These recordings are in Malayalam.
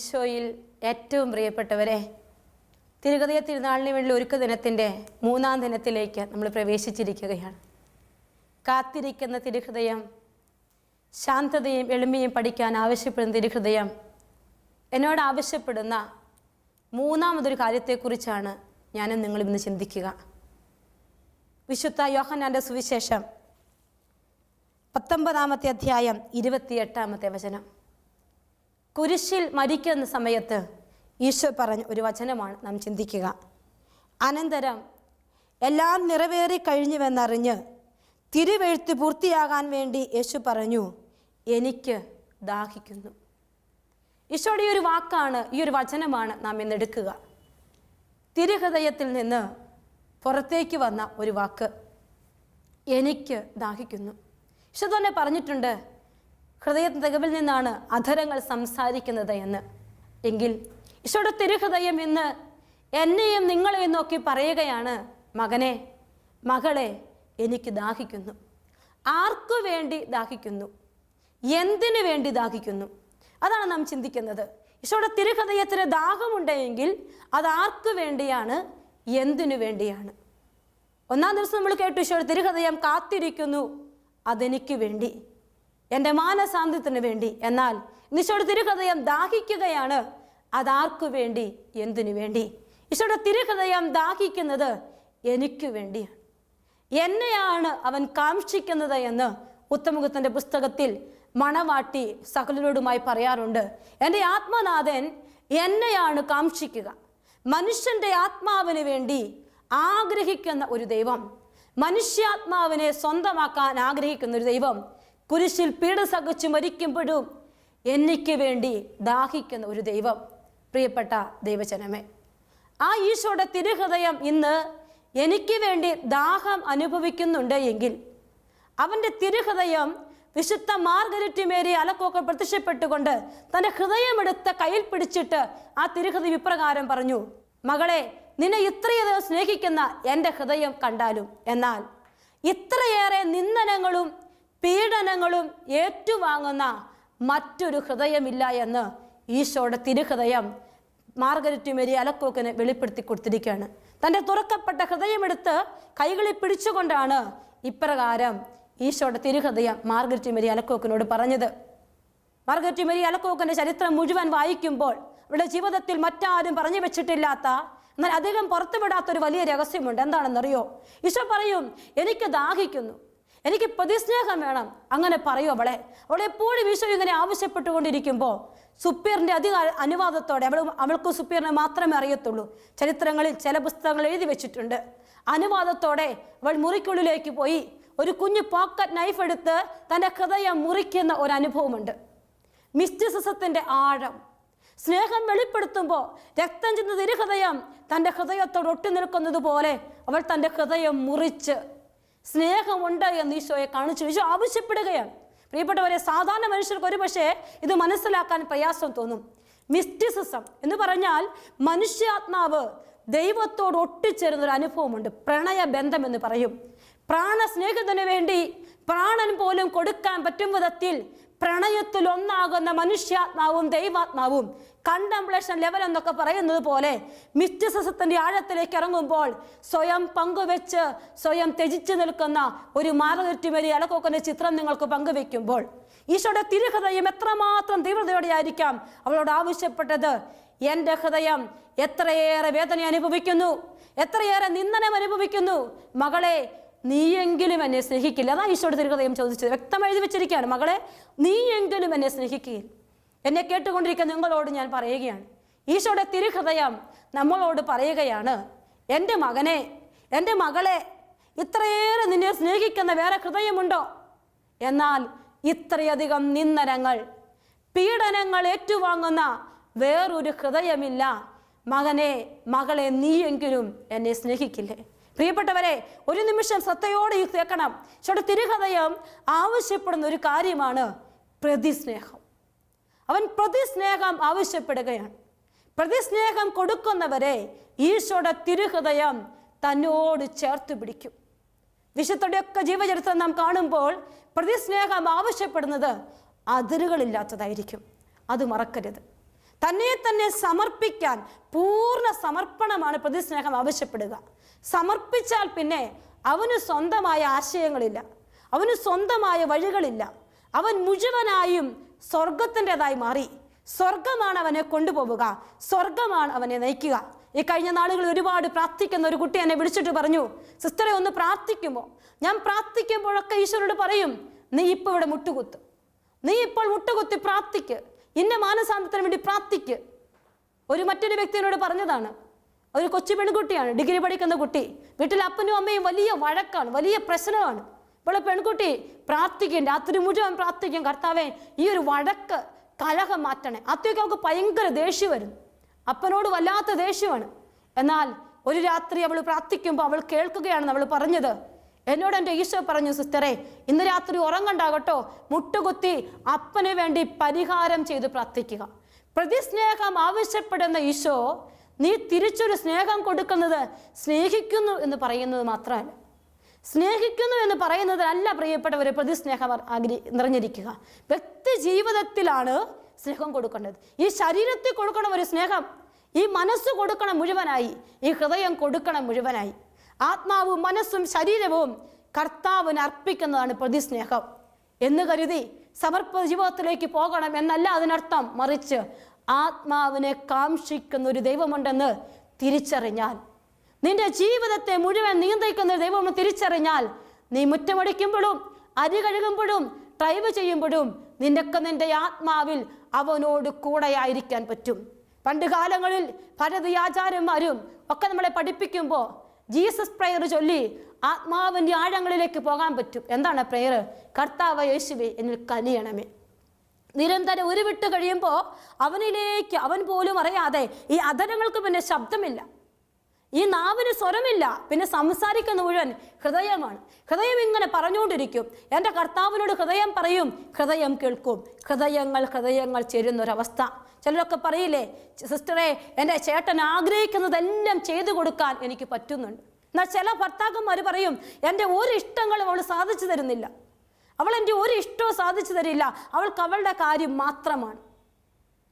ഈശോയിൽ ഏറ്റവും പ്രിയപ്പെട്ടവരെ തിരുകഥയ തിരുനാളിന് വേണ്ടി ഒരുക്ക ദിനത്തിന്റെ മൂന്നാം ദിനത്തിലേക്ക് നമ്മൾ പ്രവേശിച്ചിരിക്കുകയാണ്. കാത്തിരിക്കുന്ന തിരുഹൃദയം ശാന്തതയും എളിമയും പഠിക്കാൻ ആവശ്യപ്പെടുന്ന തിരുഹൃദയം എന്നോട് ആവശ്യപ്പെടുന്ന മൂന്നാമതൊരു കാര്യത്തെക്കുറിച്ചാണ് ഞാനും നിങ്ങളും ഇന്ന് ചിന്തിക്കുക. വിശുദ്ധ യോഹനാന്റെ സുവിശേഷം പത്തൊമ്പതാമത്തെ അധ്യായം ഇരുപത്തിയെട്ടാമത്തെ വചനം. കുരിശിൽ മരിക്കുന്ന സമയത്ത് ഈശോ പറഞ്ഞ ഒരു വചനമാണ് നാം ചിന്തിക്കുക. അനന്തരം എല്ലാം നിറവേറി കഴിഞ്ഞുവെന്നറിഞ്ഞ് തിരുവെഴുത്ത് പൂർത്തിയാകാൻ വേണ്ടി യേശു പറഞ്ഞു എനിക്ക് ദാഹിക്കുന്നു. ഈശോയുടെ ഈ ഒരു വാക്കാണ് ഈ ഒരു വചനമാണ് നാം ഇന്ന് എടുക്കുക. തിരുഹൃദയത്തിൽ നിന്ന് പുറത്തേക്ക് വന്ന ഒരു വാക്ക് എനിക്ക് ദാഹിക്കുന്നു. ഈശോ തന്നെ പറഞ്ഞിട്ടുണ്ട് ഹൃദയ തികവിൽ നിന്നാണ് അധരങ്ങൾ സംസാരിക്കുന്നത് എന്ന്. എങ്കിൽ ഈശോയുടെ തിരുഹൃദയം ഇന്ന് എന്നെയും നിങ്ങളെയും നോക്കി പറയുകയാണ് മകനെ മകളെ എനിക്ക് ദാഹിക്കുന്നു. ആർക്കു വേണ്ടി ദാഹിക്കുന്നു? എന്തിനു വേണ്ടി ദാഹിക്കുന്നു? അതാണ് നാം ചിന്തിക്കുന്നത്. ഈശോയുടെ തിരുഹൃദയത്തിന് ദാഹമുണ്ടെങ്കിൽ അത് ആർക്കു വേണ്ടിയാണ്? എന്തിനു വേണ്ടിയാണ്? ഒന്നാം ദിവസം നമ്മൾ കേട്ടു ഈശോയുടെ തിരുഹൃദയം കാത്തിരിക്കുന്നു അതെനിക്ക് വേണ്ടി. എന്റെ മാനസാന്ത്യത്തിന് വേണ്ടി. എന്നാൽ ഈശോയുടെ തിരുഹൃദയം ദാഹിക്കുകയാണ്. അതാർക്കു വേണ്ടി? എന്തിനു വേണ്ടി? ഈശോയുടെ തിരുഹൃദയം ദാഹിക്കുന്നത് എനിക്ക് വേണ്ടിയാണ്. എന്നെയാണ് അവൻ കാക്ഷിക്കുന്നത് എന്ന് ഉത്തമുഖത്തിന്റെ പുസ്തകത്തിൽ മണവാട്ടി സകലരോടുമായി പറയാറുണ്ട്. എന്റെ ആത്മനാഥൻ എന്നെയാണ് കാക്ഷിക്കുക. മനുഷ്യന്റെ ആത്മാവിന് വേണ്ടി ആഗ്രഹിക്കുന്ന ഒരു ദൈവം. മനുഷ്യാത്മാവിനെ സ്വന്തമാക്കാൻ ആഗ്രഹിക്കുന്ന ഒരു ദൈവം. കുരിശിൽ പീഡ സഹിച്ചു മരിക്കുമ്പോഴും എനിക്ക് വേണ്ടി ദാഹിക്കുന്ന ഒരു ദൈവം. പ്രിയപ്പെട്ട ദൈവജനമേ ആ ഈശോയുടെ തിരുഹൃദയം ഇന്ന് എനിക്ക് വേണ്ടി ദാഹം അനുഭവിക്കുന്നുണ്ട് എങ്കിൽ അവന്റെ തിരുഹൃദയം വിശുദ്ധ മാർഗരറ്റ് മേരി അലക്കൊക്കെ പ്രത്യക്ഷപ്പെട്ടുകൊണ്ട് തന്റെ ഹൃദയമെടുത്ത കയ്യിൽ പിടിച്ചിട്ട് ആ തിരുഹൃദയം ഇപ്രകാരം പറഞ്ഞു മകളെ നിന്നെ ഇത്രയധികം സ്നേഹിക്കുന്ന എന്റെ ഹൃദയം കണ്ടാലും എന്നാൽ ഇത്രയേറെ നിന്ദനങ്ങളും പീഡനങ്ങളും ഏറ്റുവാങ്ങുന്ന മറ്റൊരു ഹൃദയമില്ല എന്ന് ഈശോയുടെ തിരുഹൃദയം മാർഗരറ്റ് മേരി അലക്കോക്കിന് വെളിപ്പെടുത്തി കൊടുത്തിരിക്കുകയാണ്. തന്റെ തുറക്കപ്പെട്ട ഹൃദയമെടുത്ത് കൈകളിൽ പിടിച്ചുകൊണ്ടാണ് ഇപ്രകാരം ഈശോയുടെ തിരുഹൃദയം മാർഗരറ്റ് മേരി അലക്കോക്കിനോട് പറഞ്ഞത്. മാർഗരറ്റ് മേരി അലക്കോക്കിന്റെ ചരിത്രം മുഴുവൻ വായിക്കുമ്പോൾ ഇവിടെ ജീവിതത്തിൽ മറ്റാരും പറഞ്ഞു വെച്ചിട്ടില്ലാത്ത എന്നാൽ അധികം പുറത്തുവിടാത്തൊരു വലിയ രഹസ്യമുണ്ട്. എന്താണെന്നറിയോ? ഈശോ പറയും എനിക്ക് ദാഹിക്കുന്നു എനിക്ക് പ്രതിസ്നേഹം വേണം. അങ്ങനെ പറയൂ അവളെ. അവളെ എപ്പോഴും ഈശോ ഇങ്ങനെ ആവശ്യപ്പെട്ടുകൊണ്ടിരിക്കുമ്പോൾ സുപ്പീറിന്റെ അധിക അനുവാദത്തോടെ അവൾ അവൾക്ക് സുപ്പീറിനെ മാത്രമേ അറിയത്തുള്ളൂ. ചരിത്രങ്ങളിൽ ചില പുസ്തകങ്ങൾ എഴുതി വെച്ചിട്ടുണ്ട്. അനുവാദത്തോടെ അവൾ മുറിക്കുള്ളിലേക്ക് പോയി ഒരു കുഞ്ഞു പോക്കറ്റ് നൈഫ് എടുത്ത് തന്റെ ഹൃദയം മുറിക്കുന്ന ഒരു അനുഭവമുണ്ട്. മിസ്റ്റിസിസത്തിന്റെ ആഴം. സ്നേഹം വെളിപ്പെടുത്തുമ്പോൾ രക്തം ചെന്ന തിരുഹൃദയം തന്റെ ഹൃദയത്തോട് ഒട്ടി നിൽക്കുന്നത് പോലെ അവൾ തന്റെ ഹൃദയം മുറിച്ച് സ്നേഹമുണ്ട് എന്ന് ഈശോയെ കാണിച്ചു. ഈശോ ആവശ്യപ്പെടുകയാണ്. പ്രിയപ്പെട്ടവരെ സാധാരണ മനുഷ്യർക്ക് ഒരുപക്ഷെ ഇത് മനസ്സിലാക്കാൻ പ്രയാസം തോന്നും. മിസ്റ്റിസിസം എന്ന് പറഞ്ഞാൽ മനുഷ്യാത്മാവ് ദൈവത്തോട് ഒട്ടിച്ചേരുന്ന ഒരു അനുഭവമുണ്ട്. പ്രണയ ബന്ധം എന്ന് പറയും. പ്രാണസ്നേഹത്തിന് വേണ്ടി പ്രാണൻ പോലും കൊടുക്കാൻ പറ്റും വിധത്തിൽ പ്രണയത്തിൽ ഒന്നാകുന്ന മനുഷ്യാത്മാവും ദൈവാത്മാവും. കണ്ടംപ്ലേഷൻ ലെവൽ എന്നൊക്കെ പറയുന്നത് പോലെ മിസ്റ്റിസിസത്തിന്റെ ആഴത്തിലേക്ക് ഇറങ്ങുമ്പോൾ സ്വയം പങ്കുവെച്ച് സ്വയം ത്യജിച്ചു നിൽക്കുന്ന ഒരു മാർഗറ്റുമരി അലക്കൊക്കന്റെ ചിത്രം നിങ്ങൾക്ക് പങ്കുവെക്കുമ്പോൾ ഈശോയുടെ തിരുഹൃദയം എത്രമാത്രം തീവ്രതയോടെയായിരിക്കാം അവളോട് ആവശ്യപ്പെട്ടത്. എന്റെ ഹൃദയം എത്രയേറെ വേദന അനുഭവിക്കുന്നു എത്രയേറെ നിന്ദനം അനുഭവിക്കുന്നു മകളെ നീയെങ്കിലും എന്നെ സ്നേഹിക്കില്ല. അതാ ഈശോയുടെ തിരുഹൃദയം ചോദിച്ചത്. വ്യക്തം എഴുതി വെച്ചിരിക്കുകയാണ്. മകളെ നീയെങ്കിലും എന്നെ സ്നേഹിക്കുകയില്ല എന്നെ കേട്ടുകൊണ്ടിരിക്കുന്ന നിങ്ങളോട് ഞാൻ പറയുകയാണ്. ഈശോയുടെ തിരുഹൃദയം നമ്മളോട് പറയുകയാണ്. എന്റെ മകനെ എന്റെ മകളെ ഇത്രയേറെ നിന്നെ സ്നേഹിക്കുന്ന വേറെ ഹൃദയമുണ്ടോ? എന്നാൽ ഇത്രയധികം നിന്ദനങ്ങൾ പീഡനങ്ങൾ ഏറ്റുവാങ്ങുന്ന വേറൊരു ഹൃദയമില്ല. മകനെ മകളെ നീയെങ്കിലും എന്നെ സ്നേഹിക്കില്ലേ? പ്രിയപ്പെട്ടവരെ ഒരു നിമിഷം ശ്രദ്ധയോടെ ഈ കേൾക്കണം. ചേട്ടൻ തിരുഹൃദയം ആവശ്യപ്പെടുന്ന ഒരു കാര്യമാണ് പ്രതിസ്നേഹം. അവൻ പ്രതിസ്നേഹം ആവശ്യപ്പെടുകയാണ്. പ്രതിസ്നേഹം കൊടുക്കുന്നവരെ ഈശോയുടെ തിരുഹൃദയം തന്നോട് ചേർത്ത് പിടിക്കും. വിശുദ്ധയുടെയൊക്കെ ജീവചരിത്രം നാം കാണുമ്പോൾ പ്രതിസ്നേഹം ആവശ്യപ്പെടുന്നത് അതിരുകളില്ലാത്തതായിരിക്കും. അത് മറക്കരുത്. തന്നെ തന്നെ സമർപ്പിക്കാൻ പൂർണ സമർപ്പണമാണ് പ്രതിസ്നേഹം ആവശ്യപ്പെടുക. സമർപ്പിച്ചാൽ പിന്നെ അവന് സ്വന്തമായ ആശയങ്ങളില്ല. അവന് സ്വന്തമായ വഴികളില്ല. അവൻ മുഴുവനായും സ്വർഗത്തിന്റെതായി മാറി. സ്വർഗമാണ് അവനെ കൊണ്ടുപോവുക. സ്വർഗമാണ് അവനെ നയിക്കുക. ഈ കഴിഞ്ഞ നാളുകളിൽ ഒരുപാട് പ്രാർത്ഥിക്കുന്ന ഒരു കുട്ടി എന്നെ വിളിച്ചിട്ട് പറഞ്ഞു സിസ്റ്ററെ ഒന്ന് പ്രാർത്ഥിക്കുമോ? ഞാൻ പ്രാർത്ഥിക്കുമ്പോഴൊക്കെ ഈശ്വരോട് പറയും നീ ഇപ്പോൾ ഇവിടെ മുട്ടുകുത്ത്. നീ ഇപ്പോൾ മുട്ടുകുത്തി പ്രാർത്ഥിക്ക്. ഇന്ന മാനസാന്തത്തിന് വേണ്ടി പ്രാർത്ഥിക്ക്. ഒരു മറ്റൊരു വ്യക്തിയോട് പറഞ്ഞതാണ് ഒരു കൊച്ചു പെൺകുട്ടിയാണ്. ഡിഗ്രി പഠിക്കുന്ന കുട്ടി. വീട്ടിൽ അപ്പനും അമ്മയും വലിയ വഴക്കാണ് വലിയ പ്രശ്നമാണ്. ഇവിടെ പെൺകുട്ടി പ്രാർത്ഥിക്കും രാത്രി മുഴുവൻ പ്രാർത്ഥിക്കും കർത്താവേ ഈ ഒരു വഴക്ക് കലഹം മാറ്റണേ. അത്യൊക്കെ അവൾക്ക് ഭയങ്കര ദേഷ്യം വരും. അപ്പനോട് വല്ലാത്ത ദേഷ്യമാണ്. എന്നാൽ ഒരു രാത്രി അവൾ പ്രാർത്ഥിക്കുമ്പോൾ അവൾ കേൾക്കുകയാണ് അവൾ പറഞ്ഞത്. എന്നോട് എന്റെ ഈശോ പറഞ്ഞു സിസ്റ്ററെ ഇന്ന് രാത്രി ഉറങ്ങണ്ടാകട്ടോ. മുട്ടുകുത്തി അപ്പന് വേണ്ടി പരിഹാരം ചെയ്ത് പ്രാർത്ഥിക്കുക. പ്രതിസ്നേഹം ആവശ്യപ്പെടുന്ന ഈശോ നീ തിരിച്ചൊരു സ്നേഹം കൊടുക്കുന്നത് സ്നേഹിക്കുന്നു എന്ന് പറയുന്നത് മാത്രമല്ല. സ്നേഹിക്കുന്നു എന്ന് പറയുന്നതിലല്ല പ്രിയപ്പെട്ടവരെ പ്രതിസ്നേഹം ആഗ്രഹി നിറഞ്ഞിരിക്കുക. വ്യക്തി ജീവിതത്തിലാണ് സ്നേഹം കൊടുക്കേണ്ടത്. ഈ ശരീരത്തിൽ കൊടുക്കണം ഒരു സ്നേഹം ഈ മനസ്സ് കൊടുക്കണം മുഴുവനായി ഈ ഹൃദയം കൊടുക്കണം മുഴുവനായി. ആത്മാവും മനസ്സും ശരീരവും കർത്താവിന് അർപ്പിക്കുന്നതാണ് പ്രതിസ്നേഹം. എന്ന് കരുതി സമർപ്പ ജീവിതത്തിലേക്ക് പോകണം എന്നല്ല അതിനർത്ഥം. മറിച്ച് ആത്മാവിനെ കാംക്ഷിക്കുന്ന ഒരു ദൈവമുണ്ടെന്ന് തിരിച്ചറിഞ്ഞാൽ നിന്റെ ജീവിതത്തെ മുഴുവൻ നിയന്ത്രിക്കുന്ന ഒരു ദൈവം തിരിച്ചറിഞ്ഞാൽ നീ മുറ്റമടിക്കുമ്പോഴും അരി കഴുകുമ്പോഴും ഡ്രൈവ് ചെയ്യുമ്പോഴും നിനക്ക് നിന്റെ ആത്മാവിൽ അവനോട് കൂടെയായിരിക്കാൻ പറ്റും. പണ്ട് കാലങ്ങളിൽ ഭരതി ആചാര്യന്മാരും ഒക്കെ നമ്മളെ പഠിപ്പിക്കുമ്പോൾ ജീസസ് പ്രെയർ ചൊല്ലി ആത്മാവിന്റെ ആഴങ്ങളിലേക്ക് പോകാൻ പറ്റും. എന്താണ് പ്രെയർ കർത്താവ് യേശുവേ എന്നിൽ കനിയണമേ. നിരന്തരം ഒരു ഉരുവിട്ട് കഴിയുമ്പോൾ അവനിലേക്ക് അവൻ പോലും അറിയാതെ ഈ അധരങ്ങൾക്ക് പിന്നെ ശബ്ദമില്ല. ഈ നാവിന് സ്വരമില്ല. പിന്നെ സംസാരിക്കുന്ന മുഴുവൻ ഹൃദയമാണ്. ഹൃദയം ഇങ്ങനെ പറഞ്ഞുകൊണ്ടിരിക്കും. എന്റെ കർത്താവിനോട് ഹൃദയം പറയും ഹൃദയം കേൾക്കും. ഹൃദയങ്ങൾ ഹൃദയങ്ങൾ ചേരുന്നൊരവസ്ഥ. ചിലരൊക്കെ പറയില്ലേ സിസ്റ്ററെ എന്റെ ചേട്ടൻ ആഗ്രഹിക്കുന്നതെല്ലാം ചെയ്തു കൊടുക്കാൻ എനിക്ക് പറ്റുന്നുണ്ട്. എന്നാൽ ചില ഭർത്താക്കന്മാർ പറയും എന്റെ ഒരു ഇഷ്ടങ്ങളും അവൾ സാധിച്ചു തരുന്നില്ല. അവൾ എന്റെ ഒരു ഇഷ്ടവും സാധിച്ചു തരില്ല. അവൾക്ക് അവളുടെ കാര്യം മാത്രമാണ്.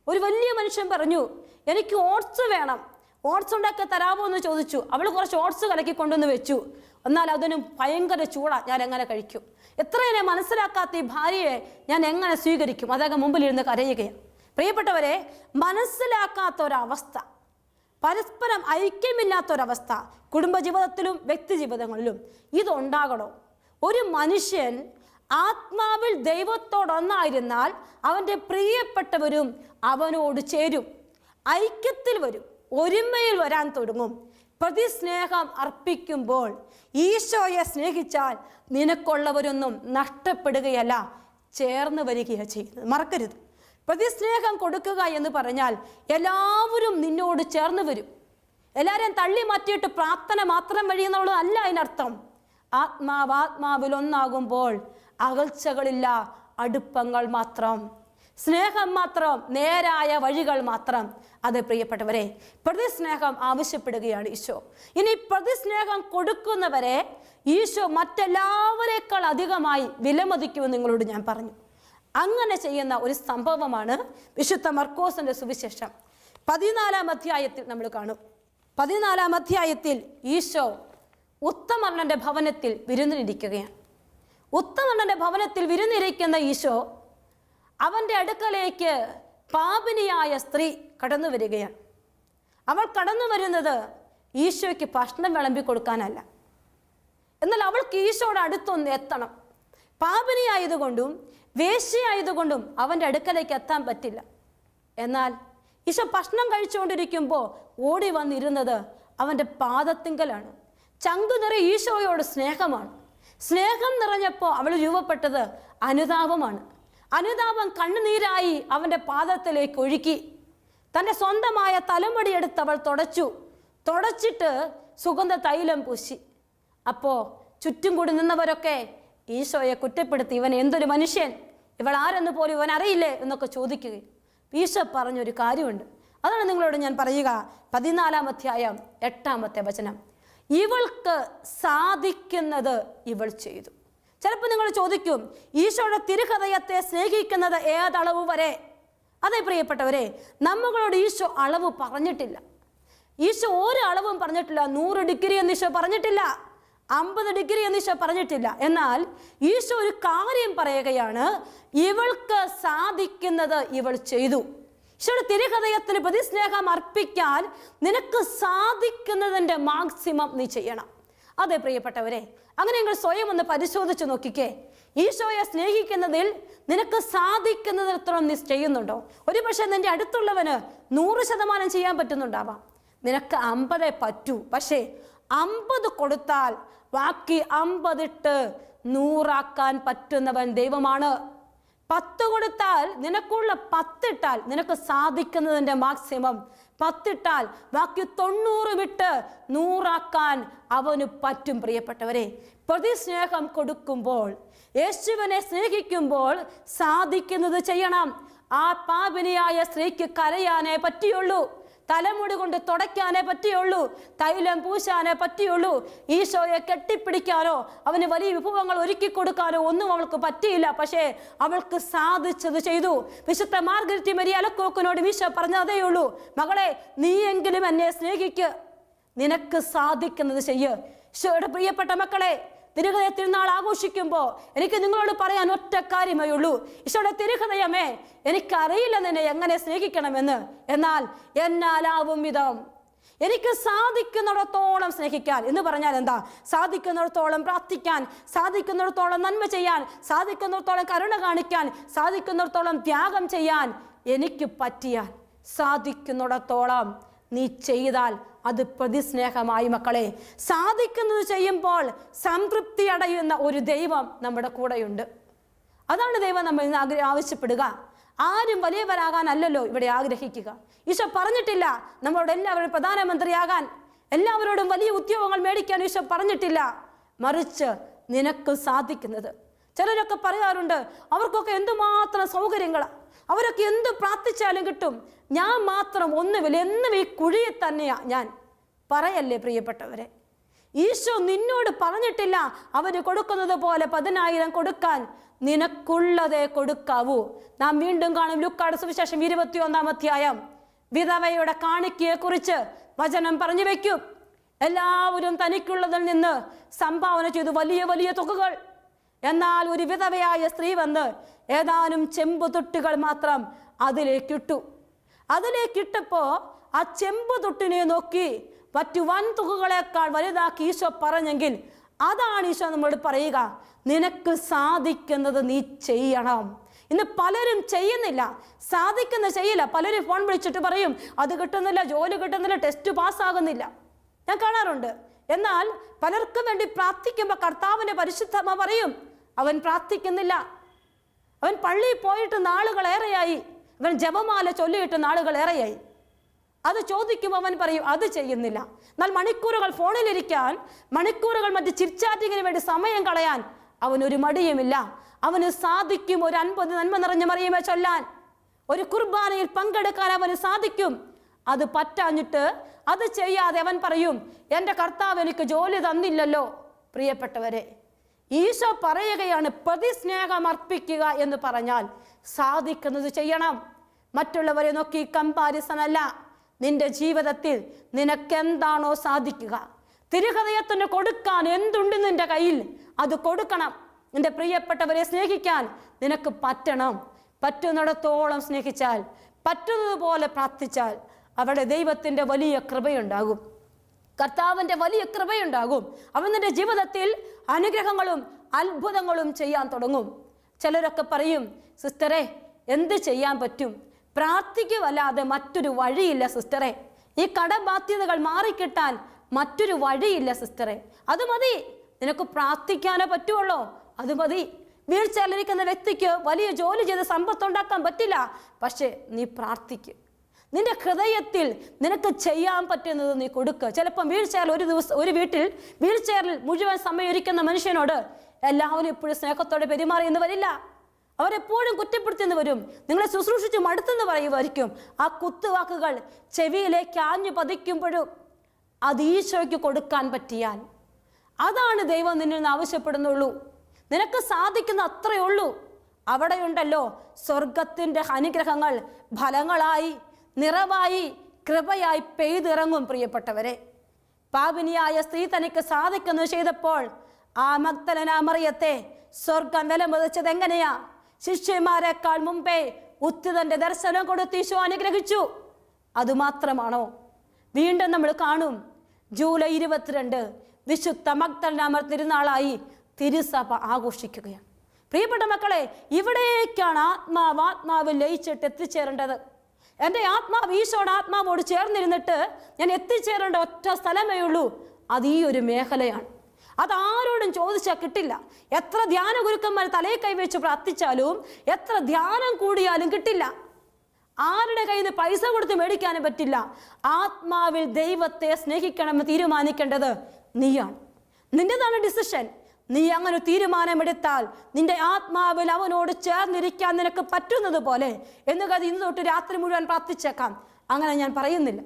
ഒരു വലിയ മനുഷ്യൻ പറഞ്ഞു എനിക്ക് ഓട്സ് വേണം. ഓട്സ് ഉണ്ടാക്കി തരാമോ എന്ന് ചോദിച്ചു. അവൾ കുറച്ച് ഓട്സ് കലക്കി കൊണ്ടുവന്ന് വെച്ചു. എന്നാൽ അതിന് ഭയങ്കര ചൂടാ. ഞാൻ എങ്ങനെ കഴിക്കും? എത്രയെ മനസ്സിലാക്കാത്ത ഈ ഭാര്യയെ ഞാൻ എങ്ങനെ സ്വീകരിക്കും? അദ്ദേഹം മുമ്പിലിരുന്ന് കരയുകയാണ്. പ്രിയപ്പെട്ടവരെ മനസ്സിലാക്കാത്ത ഒരവസ്ഥ പരസ്പരം ഐക്യമില്ലാത്ത ഐക്യമില്ലാത്തൊരവസ്ഥ കുടുംബജീവിതത്തിലും വ്യക്തി ജീവിതങ്ങളിലും ഇതുണ്ടാകണോ. ഒരു മനുഷ്യൻ ആത്മാവിൽ ദൈവത്തോടൊന്നായിരുന്നാൽ അവന്റെ പ്രിയപ്പെട്ടവരും അവനോട് ചേരും. ഐക്യത്തിൽ വരും ഒരുമയിൽ വരാൻ തുടങ്ങും. പ്രതിസ്നേഹം അർപ്പിക്കുമ്പോൾ ഈശോയെ സ്നേഹിച്ചാൽ നിനക്കുള്ളവരൊന്നും നഷ്ടപ്പെടുകയല്ല ചേർന്ന് വരികയാണ് ചെയ്യുന്നത്. മറക്കരുത്. പ്രതിസ്നേഹം കൊടുക്കുക എന്ന് പറഞ്ഞാൽ എല്ലാവരും നിന്നോട് ചേർന്ന് വരും. എല്ലാവരെയും തള്ളി മാറ്റിയിട്ട് പ്രാർത്ഥന മാത്രം വഴി എന്നുള്ളതല്ല അതിനർത്ഥം. ആത്മാവ് ആത്മാവിൽ ഒന്നാകുമ്പോൾ അകൽച്ചകളില്ല അടുപ്പങ്ങൾ മാത്രം സ്നേഹം മാത്രം നേരായ വഴികൾ മാത്രം. അത് പ്രിയപ്പെട്ടവരെ പ്രതിസ്നേഹം ആവശ്യപ്പെടുകയാണ് ഈശോ. ഇനി പ്രതിസ്നേഹം കൊടുക്കുന്നവരെ ഈശോ മറ്റെല്ലാവരെക്കാൾ അധികമായി വിലമതിക്കുമെന്ന് നിങ്ങളോട് ഞാൻ പറഞ്ഞു. അങ്ങനെ ചെയ്യുന്ന ഒരു സംഭവമാണ് വിശുദ്ധ മർക്കോസിന്റെ സുവിശേഷം. പതിനാലാം അധ്യായത്തിൽ നമ്മൾ കാണും. പതിനാലാം അധ്യായത്തിൽ ഈശോ ഉത്തമർണന്റെ ഭവനത്തിൽ വിരുന്നിരിക്കുകയാണ് ഉത്തമർണന്റെ ഭവനത്തിൽ വിരുന്നിരിക്കുന്ന ഈശോ അവന്റെ അടുക്കലേക്ക് പാപിനിയായ സ്ത്രീ കടന്നു വരികയാണ്. അവൾ കടന്നു വരുന്നത് ഈശോയ്ക്ക് ഭക്ഷണം വിളമ്പി കൊടുക്കാനല്ല. എന്നാൽ അവൾക്ക് ഈശോയുടെ അടുത്തൊന്ന് എത്തണം. പാപിനിയായതുകൊണ്ടും വേശ്യയായതുകൊണ്ടും അവന്റെ അടുക്കലേക്ക് എത്താൻ പറ്റില്ല. എന്നാൽ ഈശോ ഭക്ഷണം കഴിച്ചുകൊണ്ടിരിക്കുമ്പോൾ ഓടി വന്നിരുന്നത് അവന്റെ പാദത്തിങ്കലാണ്. ചങ്കു നിറയെ ഈശോയോട് സ്നേഹമാണ്. സ്നേഹം നിറഞ്ഞപ്പോൾ അവൾ രൂപപ്പെട്ടത് അനുതാപമാണ്. അനുതാപം കണ്ണുനീരായി അവന്റെ പാദത്തിലേക്ക് ഒഴുക്കി. തന്റെ സ്വന്തമായ തലമുടി എടുത്ത് അവൾ തുടച്ചു. തുടച്ചിട്ട് സുഗന്ധ തൈലം പൂശി. അപ്പോൾ ചുറ്റും കൂടി നിന്നവരൊക്കെ ഈശോയെ കുറ്റപ്പെടുത്തി ഇവൻ എന്തൊരു മനുഷ്യൻ? ഇവൾ ആരെന്ന് പോലും ഇവൻ അറിയില്ലേ? എന്നൊക്കെ ചോദിക്കുകയും ഈശോ പറഞ്ഞൊരു കാര്യമുണ്ട്. അതാണ് നിങ്ങളോട് ഞാൻ പറയുക. പതിനാലാം അധ്യായം എട്ടാമത്തെ വചനം. ഇവൾക്ക് സാധിക്കുന്നത് ഇവൾ ചെയ്തു. ചിലപ്പോൾ നിങ്ങൾ ചോദിക്കും ഈശോയുടെ തിരുഹൃദയത്തെ സ്നേഹിക്കുന്നത് ഏതളവ് വരെ? അതെ പ്രിയപ്പെട്ടവരെ നമ്മളോട് ഈശോ അളവ് പറഞ്ഞിട്ടില്ല. ഈശോ ഒരു അളവും പറഞ്ഞിട്ടില്ല നൂറ് ഡിഗ്രി എന്ന് ഈശോ പറഞ്ഞിട്ടില്ല അമ്പത് ഡിഗ്രി എന്ന് ഈശോ പറഞ്ഞിട്ടില്ല. എന്നാൽ ഈശോ ഒരു കാര്യം പറയുകയാണ് ഇവൾക്ക് സാധിക്കുന്നത് ഇവൾ ചെയ്തു. ഈശോയുടെ തിരുഹൃദയത്തിന് പ്രതിസ്നേഹം അർപ്പിക്കാൻ നിനക്ക് സാധിക്കുന്നതിന്റെ മാക്സിമം നീ ചെയ്യണം. അതെ പ്രിയപ്പെട്ടവരെ അങ്ങനെ നിങ്ങൾ സ്വയം ഒന്ന് പരിശോധിച്ച് നോക്കിക്കേ. ഈശോയെ സ്നേഹിക്കുന്നതിൽ നിനക്ക് സാധിക്കുന്നതിനത്രം നീ ചെയ്യുന്നുണ്ടോ? ഒരു പക്ഷേ നിന്റെ അടുത്തുള്ളവന് നൂറ് ശതമാനം ചെയ്യാൻ പറ്റുന്നുണ്ടാവാം. നിനക്ക് അമ്പതേ പറ്റൂ. പക്ഷേ അമ്പത് കൊടുത്താൽ ബാക്കി അമ്പതിട്ട് നൂറാക്കാൻ പറ്റുന്നവൻ ദൈവമാണ്. പത്ത് കൊടുത്താൽ നിനക്കുള്ള പത്തിട്ടാൽ നിനക്ക് സാധിക്കുന്നതിന്റെ മാക്സിമം പത്തിട്ടാൽ ബാക്കി തൊണ്ണൂറ് വിട്ട് നൂറാക്കാൻ അവന് പറ്റും പ്രിയപ്പെട്ടവരെ. പ്രതിസ്നേഹം കൊടുക്കുമ്പോൾ യേശുവിനെ സ്നേഹിക്കുമ്പോൾ സാധിക്കുന്നത് ചെയ്യണം. ആ പാപിനിയായ സ്ത്രീക്ക് കരയാനേ പറ്റിയുള്ളൂ. തലമുടി കൊണ്ട് തുടയ്ക്കാനേ പറ്റിയുള്ളൂ തൈലം പൂശാനേ പറ്റിയുള്ളൂ ഈശോയെ കെട്ടിപ്പിടിക്കാനോ അവന് വലിയ വിഭവങ്ങൾ ഒരുക്കി കൊടുക്കാനോ ഒന്നും അവൾക്ക് പറ്റിയില്ല. പക്ഷേ അവൾക്ക് സാധിച്ചത് ചെയ്തു. വിശുദ്ധ മാർഗരറ്റി മരിയ അലക്കോക്കിനോട് ഈശോ പറഞ്ഞതേ ഉള്ളൂ. മകളെ നീയെങ്കിലും എന്നെ സ്നേഹിക്ക്. നിനക്ക് സാധിക്കുന്നത് ചെയ്യ്. ഈശോയുടെ പ്രിയപ്പെട്ട മക്കളെ തിരുഹൃദയ തിരുനാൾ ആഘോഷിക്കുമ്പോൾ എനിക്ക് നിങ്ങളോട് പറയാൻ ഒറ്റ കാര്യമേ ഉള്ളൂ ഈശോയുടെ തിരുഹൃദയമേ എനിക്കറിയില്ല നിന്നെ എങ്ങനെ സ്നേഹിക്കണമെന്ന്. എന്നാൽ എന്നാലാവും വിധം എനിക്ക് സാധിക്കുന്നിടത്തോളം സ്നേഹിക്കാൻ. എന്ന് പറഞ്ഞാൽ എന്താ? സാധിക്കുന്നിടത്തോളം പ്രാർത്ഥിക്കാൻ സാധിക്കുന്നിടത്തോളം നന്മ ചെയ്യാൻ സാധിക്കുന്നിടത്തോളം കരുണ കാണിക്കാൻ സാധിക്കുന്നിടത്തോളം ത്യാഗം ചെയ്യാൻ എനിക്ക് പറ്റിയാൽ സാധിക്കുന്നിടത്തോളം നീ ചെയ്താൽ അത് പ്രതിസ്നേഹമായി മക്കളെ. സാധിക്കുന്നത് ചെയ്യുമ്പോൾ സംതൃപ്തി അടയുന്ന ഒരു ദൈവം നമ്മുടെ കൂടെയുണ്ട്. അതാണ് ദൈവം നമ്മൾ ഇന്ന് ആഗ്ര ആവശ്യപ്പെടുക. ആരും വലിയവരാകാനല്ലല്ലോ ഇവിടെ ആഗ്രഹിക്കുക. ഈശോ പറഞ്ഞിട്ടില്ല നമ്മളോട് എല്ലാവരും പ്രധാനമന്ത്രിയാകാൻ. എല്ലാവരോടും വലിയ ഉദ്യോഗങ്ങൾ മേടിക്കാൻ ഈശോ പറഞ്ഞിട്ടില്ല. മറിച്ച് നിനക്ക് സാധിക്കുന്നത്. ചിലരൊക്കെ പറയാറുണ്ട് അവർക്കൊക്കെ എന്തുമാത്രം സൗകര്യങ്ങളാണ് അവരൊക്കെ എന്ത് പ്രാർത്ഥിച്ചാലും കിട്ടും. ഞാൻ മാത്രം ഒന്നുമില്ല എന്നും ഈ കുഴിയെ തന്നെയാ ഞാൻ. പറയല്ലേ പ്രിയപ്പെട്ടവരെ? ഈശോ നിന്നോട് പറഞ്ഞിട്ടില്ല അവന് കൊടുക്കുന്നത് പോലെ പതിനായിരം കൊടുക്കാൻ. നിനക്കുള്ളതേ കൊടുക്കാവൂ. നാം വീണ്ടും കാണും ലുക്കാട് സുവിശേഷം ഇരുപത്തി ഒന്നാം അധ്യായം. വിധവയുടെ കാണിക്കയെ കുറിച്ച് വചനം പറഞ്ഞു വെക്കും എല്ലാവരും തനിക്കുള്ളതിൽ നിന്ന് സംഭാവന ചെയ്തു വലിയ വലിയ തുകകൾ. എന്നാൽ ഒരു വിധവയായ സ്ത്രീ വന്ന് ഏതാനും ചെമ്പുതൊട്ടുകൾ മാത്രം അതിലേക്കിട്ടു അതിലേക്കിട്ടപ്പോ ആ ചെമ്പുതൊട്ടിനെ നോക്കി മറ്റു വൻ തുകകളെക്കാൾ വലുതാക്കി ഈശോ പറഞ്ഞെങ്കിൽ അതാണ് ഈശോ നമ്മളോട് പറയുക നിനക്ക് സാധിക്കുന്നത് നീ ചെയ്യണം. ഇന്ന് പലരും ചെയ്യുന്നില്ല. സാധിക്കുന്ന ചെയ്യില്ല. പലരും ഫോൺ വിളിച്ചിട്ട് പറയും അത് കിട്ടുന്നില്ല ജോലി കിട്ടുന്നില്ല ടെസ്റ്റ് പാസ്സാകുന്നില്ല. ഞാൻ കാണാറുണ്ട്. എന്നാൽ പലർക്കും വേണ്ടി പ്രാർത്ഥിക്കുമ്പോൾ കർത്താവിന്റെ പരിശുദ്ധമ്മ പറയും അവൻ പ്രാർത്ഥിക്കുന്നില്ല. അവൻ പള്ളിയിൽ പോയിട്ട് നാളുകളേറെയായി അവൻ ജപമാല ചൊല്ലിയിട്ട് നാളുകളേറെയായി അത് ചോദിക്കുമ്പോൾ അവൻ പറയും അത് ചെയ്യുന്നില്ല. എന്നാൽ മണിക്കൂറുകൾ ഫോണിലിരിക്കാൻ മണിക്കൂറുകൾ മറ്റ് ചിരിച്ചാറ്റിങ്ങിന് വേണ്ടി സമയം കളയാൻ അവനൊരു മടിയുമില്ല. അവന് സാധിക്കും ഒരു അൻപത് നന്മ നിറഞ്ഞ മറിയമേ ചൊല്ലാൻ. ഒരു കുർബാനയിൽ പങ്കെടുക്കാൻ അവന് സാധിക്കും. അത് പറ്റാഞ്ഞിട്ട് അത് ചെയ്യാതെ അവൻ പറയും എന്റെ കർത്താവ് എനിക്ക് ജോലി തന്നില്ലല്ലോ പ്രിയപ്പെട്ടവരെ. ഈശോ പറയുകയാണ് പ്രതിസ്നേഹം അർപ്പിക്കുക എന്ന് പറഞ്ഞാൽ സാധിക്കുന്നത് ചെയ്യണം. മറ്റുള്ളവരെ നോക്കി കമ്പാരിസൺ അല്ല. നിന്റെ ജീവിതത്തിൽ നിനക്കെന്താണോ സാധിക്കുക. തിരുഹൃദയത്തിന് കൊടുക്കാൻ എന്തുണ്ട് നിന്റെ കയ്യിൽ? അത് കൊടുക്കണം. നിന്റെ പ്രിയപ്പെട്ടവരെ സ്നേഹിക്കാൻ നിനക്ക് പറ്റണം. പറ്റുന്നിടത്തോളം സ്നേഹിച്ചാൽ പറ്റുന്നതുപോലെ പ്രാർത്ഥിച്ചാൽ അവിടെ ദൈവത്തിന്റെ വലിയ കൃപയുണ്ടാകും. കർത്താവിന്റെ വലിയ കൃപയുണ്ടാകും. അവൻ ജീവിതത്തിൽ അനുഗ്രഹങ്ങളും അത്ഭുതങ്ങളും ചെയ്യാൻ തുടങ്ങും. ചിലരൊക്കെ പറയും സിസ്റ്ററെ എന്ത് ചെയ്യാൻ പറ്റും? പ്രാർത്ഥിക്കുവല്ലാതെ മറ്റൊരു വഴിയില്ല സിസ്റ്ററെ. ഈ കടബാധ്യതകൾ മാറിക്കിട്ടാൻ മറ്റൊരു വഴിയില്ല സിസ്റ്ററെ. അത് മതി. നിനക്ക് പ്രാർത്ഥിക്കാനേ പറ്റുള്ളൂ. അത് മതി. വീഴ്ചയിലിരിക്കുന്ന വ്യക്തിക്ക് വലിയ ജോലി ചെയ്ത് സമ്പത്തുണ്ടാക്കാൻ പറ്റില്ല. പക്ഷേ നീ പ്രാർത്ഥിക്കും. നിന്റെ ഹൃദയത്തിൽ നിനക്ക് ചെയ്യാൻ പറ്റുന്നത് നീ കൊടുക്കുക ചിലപ്പം വീൽ ചെയറിൽ ഒരു ദിവസം ഒരു വീട്ടിൽ വീൽ ചെയറിൽ മുഴുവൻ സമയം ഇരിക്കുന്ന മനുഷ്യനോട് എല്ലാവരും എപ്പോഴും സ്നേഹത്തോടെ പെരുമാറിയെന്ന് വരില്ല. അവരെപ്പോഴും കുറ്റപ്പെടുത്തിയെന്ന് വരും. നിങ്ങളെ ശുശ്രൂഷിച്ച് മടുത്തെന്ന് പറയുമായിരിക്കും. ആ കുത്തുവാക്കുകൾ ചെവിയിലേക്ക് ആഞ്ഞു പതിക്കുമ്പോഴും അത് ഈശോയ്ക്ക് കൊടുക്കാൻ പറ്റിയാൽ. അതാണ് ദൈവം നിന്നിൽ നിന്ന് ആവശ്യപ്പെടുന്നുള്ളൂ. നിനക്ക് സാധിക്കുന്ന അത്രയേ ഉള്ളൂ. അവിടെയുണ്ടല്ലോ സ്വർഗത്തിന്റെ അനുഗ്രഹങ്ങൾ ഫലങ്ങളായി നിറവായി കൃപയായി പെയ്തിറങ്ങും പ്രിയപ്പെട്ടവരെ. പാപിനിയായ സ്ത്രീ തനിക്ക് സാധിക്കുന്നു ചെയ്തപ്പോൾ ആ മക്തലന മറിയത്തെ സ്വർഗം വിലമതിച്ചത് എങ്ങനെയാ? ശിഷ്യന്മാരെക്കാൾ മുമ്പേ ഉത്തിതന്റെ ദർശനം കൊടുത്ത് ഈശോ അനുഗ്രഹിച്ചു. അതുമാത്രമാണോ? വീണ്ടും നമ്മൾ കാണും. ജൂലൈ ഇരുപത്തിരണ്ട് വിശുദ്ധ മക്തലനാമർ തിരുനാളായി തിരുസഭ ആഘോഷിക്കുകയാണ്. പ്രിയപ്പെട്ട മക്കളെ ഇവിടേക്കാണ് ആത്മാവ് ആത്മാവ് ലയിച്ചിട്ട് എത്തിച്ചേരേണ്ടത്. എന്റെ ആത്മാവ് ഈശോയുടെ ആത്മാവോട് ചേർന്നിരുന്നിട്ട് ഞാൻ എത്തിച്ചേരേണ്ട ഒറ്റ സ്ഥലമേ ഉള്ളൂ. അത് ഈ ഒരു മേഖലയാണ്. അത് ആരോടും ചോദിച്ചാൽ കിട്ടില്ല. എത്ര ധ്യാന ഗുരുക്കന്മാർ തലയിൽ കൈവച്ച് പ്രാർത്ഥിച്ചാലും എത്ര ധ്യാനം കൂടിയാലും കിട്ടില്ല. ആരുടെ കയ്യിൽ നിന്ന് പൈസ കൊടുത്ത് മേടിക്കാനും പറ്റില്ല. ആത്മാവിൽ ദൈവത്തെ സ്നേഹിക്കണമെന്ന് തീരുമാനിക്കേണ്ടത് നീയാണ്. നിന്റെതാണ് ഡിസിഷൻ. നീ അങ്ങനെ തീരുമാനമെടുത്താൽ നിന്റെ ആത്മാവിൽ അവനോട് ചേർന്നിരിക്കാൻ നിനക്ക് പറ്റുന്നത് പോലെ. എന്ന് കരുതി ഇന്ന് തൊട്ട് രാത്രി മുഴുവൻ പ്രാർത്ഥിച്ചേക്കാം. അങ്ങനെ ഞാൻ പറയുന്നില്ല.